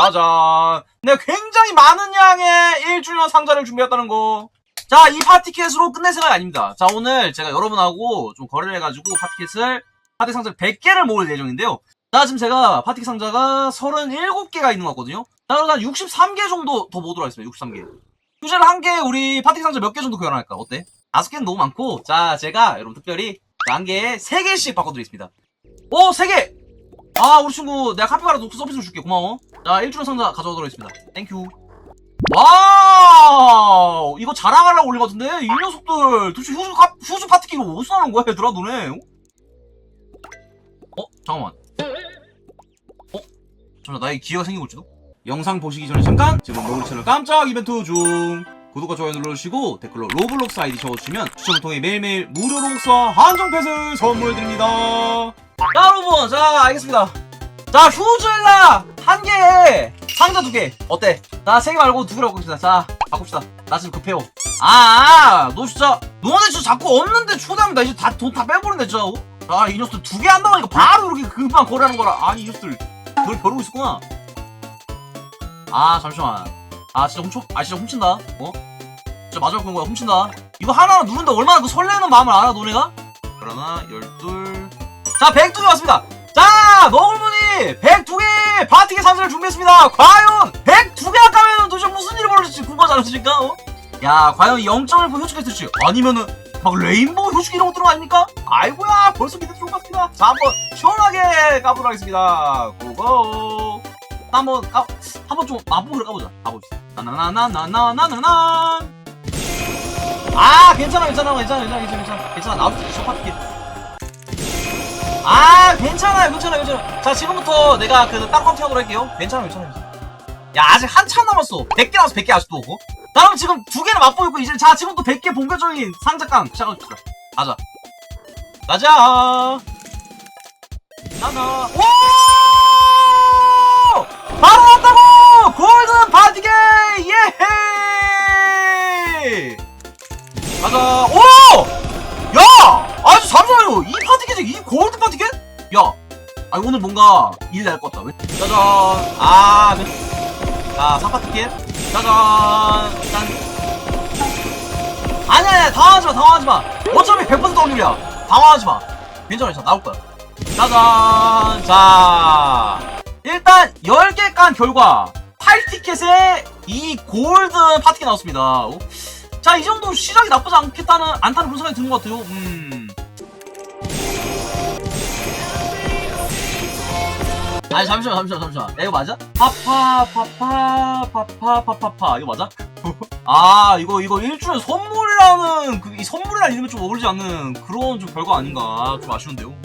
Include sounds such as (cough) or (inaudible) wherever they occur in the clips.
짜잔. 네, 굉장히 많은 양의 1주년 상자를 준비했다는 거. 자, 이 파티켓으로 끝낼 생각이 아닙니다. 자, 오늘 제가 여러분하고 좀 거래를 해가지고 파티켓을, 파티 상자 100개를 모을 예정인데요. 자, 지금 제가 파티 상자가 37개가 있는 것 같거든요. 자, 그럼 한 63개 정도 더 모으도록 하겠습니다. 63개. 휴지를 한 개, 우리 파티 상자 몇 개 정도 교환할까? 어때? 다섯 개는 너무 많고, 자, 제가 여러분 특별히 한 개에 세 개씩 바꿔드리겠습니다. 오, 세 개! 아, 우리 친구, 내가 카피바라 노트 서비스로 줄게. 고마워. 자, 1주년 상자 가져오도록 하겠습니다. 땡큐. 와우! 이거 자랑하려고 올린 것 같은데? 이 녀석들, 도대체 휴즈, 카, 휴즈 파티키가 어디서 나는 거야, 얘들아, 너네? 어? 잠깐만. 어? 잠깐만, 나의 기회가 생기고 있지도? 영상 보시기 전에 잠깐! 지금 로블 채널 깜짝 이벤트 중! 구독과 좋아요 눌러주시고 댓글로 로블록스 아이디 적어주시면 추첨을 통해 매일매일 무료 록스와 한정 패스 선물해드립니다. 자 여러분 자 알겠습니다. 자 휴즈일라 한 개에 상자 두 개 어때? 나 세 개 말고 두 개로 바꿉시다. 자 바꿉시다. 나 지금 급해요. 아너 진짜 너네 진짜 자꾸 없는데 나 이제 다 돈 다 빼버린다 진짜. 어? 아이 녀석들 두 개 한다고 하니까 바로 이렇게 금방 거래하는 거라. 아니 이 녀석들 그걸 벼르고 있었구나. 아 잠시만. 아 진짜 훔쳐 아 진짜 훔친다 어? 진짜 마지막 건 거야 훔친다 이거 하나 누른데 얼마나 그 설레는 마음을 알아 너네가? 그러나 열둘 자 102개 왔습니다 자 너굴분이 102개 파티계 상자를 준비했습니다 과연 102개 아까면 도대체 무슨 일이 벌어질지 궁금하지 않으십니까? 어? 야 과연 0.1% 효주가 있을지 아니면은 막 레인보우 효주기 이런 거거 아닙니까? 아이고야 벌써 기대 들어온 것 같습니다 자 한번 시원하게 까보도록 하겠습니다 고고 한번 까 한번 좀 맛보기로 까보자. 가봅시다. 나나나나나나나나. 아, 괜찮아, 괜찮아, 괜찮아, 괜찮아, 괜찮아, 괜찮아. 괜찮아. 나도 저 파티. 아, 괜찮아요, 괜찮아, 괜찮아. 자, 지금부터 내가 그 땅콩 하도록 할게요. 괜찮아, 괜찮아, 괜찮아. 야, 아직 한참 남았어. 100개 남았어, 100개 아직도. 어? 나 그럼 지금 두 개를 맛보고 있고, 이제 자, 지금부터 100개 본격적인 상자깡 시작합시다. 가자. 가자. 나나. 오! 바로 왔다고! 골든 바디게! 예헤이! 가자, 오! 오늘 뭔가 일 날 것 같다. 왜? 짜잔! 아, 그... 자, 3파티켓. 짜잔! 짠. 아니야, 아니야, 당황하지 마, 당황하지 마! 어차피 100% 확률이야! 당황하지 마! 괜찮아, 괜찮아, 나올 거야. 짜잔! 자. 일단 10개 깐 결과 8티켓에 이 골든 파티가 나왔습니다. 어? 자, 이 정도 시작이 나쁘지 않겠다는 않다는 그런 생각이 드는 것 같아요. 음. 아니 잠시만 잠시만 잠시만 야 이거 맞아? 파파 파파 파파 파파파 이거 맞아? (laughs) 아 이거 이거 일주일 선물이라는 그, 이 선물이라는 이름이 좀 어울리지 않는 그런 좀 별거 아닌가 좀 아쉬운데요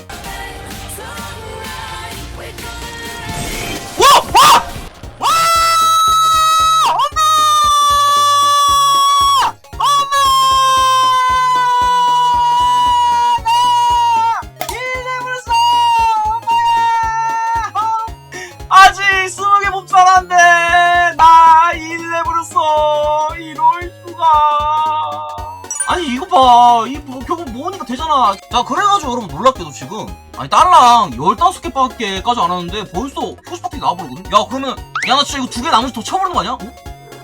봐. 이 뭐, 결국 모으니까 되잖아. 자 그래가지고 여러분 놀랍게도 지금 아니 딸랑 15개밖에 까지 안 하는데 벌써 휴스 파티 나와버리거든? 야 그러면 야 나 진짜 이거 두 개 나머지 더 쳐버리는 거 아니야? 어?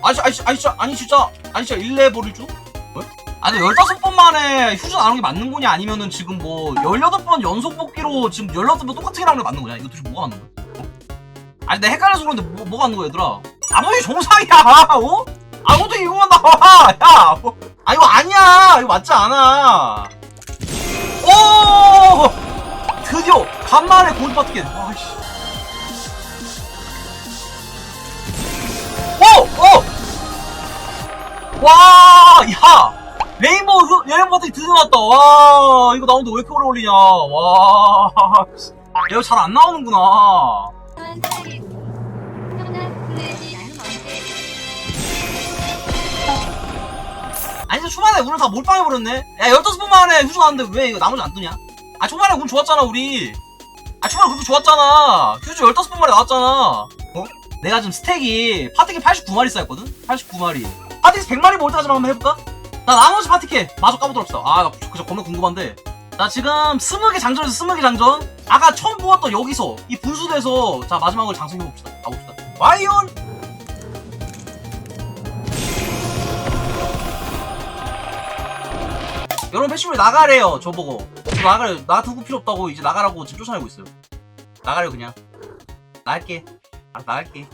아니 아니 아니 진짜 아니 진짜 아니 진짜 일레 버릴 줄? 왜? 아니 15번 만에 휴즈 나오는 게 맞는 거냐 아니면은 지금 뭐 18번 연속 뽑기로 지금 18번 똑같은 게 나오는 게 맞는 거냐? 이거 도대체 뭐가 맞는 거야? 어? 아니 내가 헷갈려서 그런데 뭐, 뭐가 맞는 거야 얘들아 아무리 정상이야 어? 아 어떻게 이거만 나와 야 뭐, 아니야 이거 맞지 않아 오 드디어 간만에 골드 파티켓 와씨 오! 오! 와! 야! 레인보우 그, 레인보우 파티 드디어 나왔다 와 이거 나오는데 왜 이렇게 오래 걸리냐 와 씨. 야, 이거 잘 안 나오는구나 아니 초반에 운을 다 몰빵해버렸네. 야 15번 만에 휴즈 나왔는데 왜 이거 나머지 안 뜨냐? 아 초반에 운 좋았잖아 우리. 아 초반에 그렇게 좋았잖아. 휴즈 15번 만에 나왔잖아. 어? 내가 지금 스택이 파티켓 89마리 쌓였거든? 89마리. 파티켓 100마리 모을 때까지만 한번 해볼까? 나 나머지 파티켓 마저 까보도록 합시다. 아나 그저 겁나 궁금한데. 나 지금 20개 장전에서 20개 장전. 아까 처음 모았던 여기서 이 분수대에서 자 마지막으로 장승해봅시다. 가봅시다. 과연 여러분 패시브에 나가래요 저보고. 저 나가래요 나 두고 필요 없다고 이제 나가라고 지금 쫓아내고 있어요. 나가래요 그냥. 나갈게. 알았어 나갈게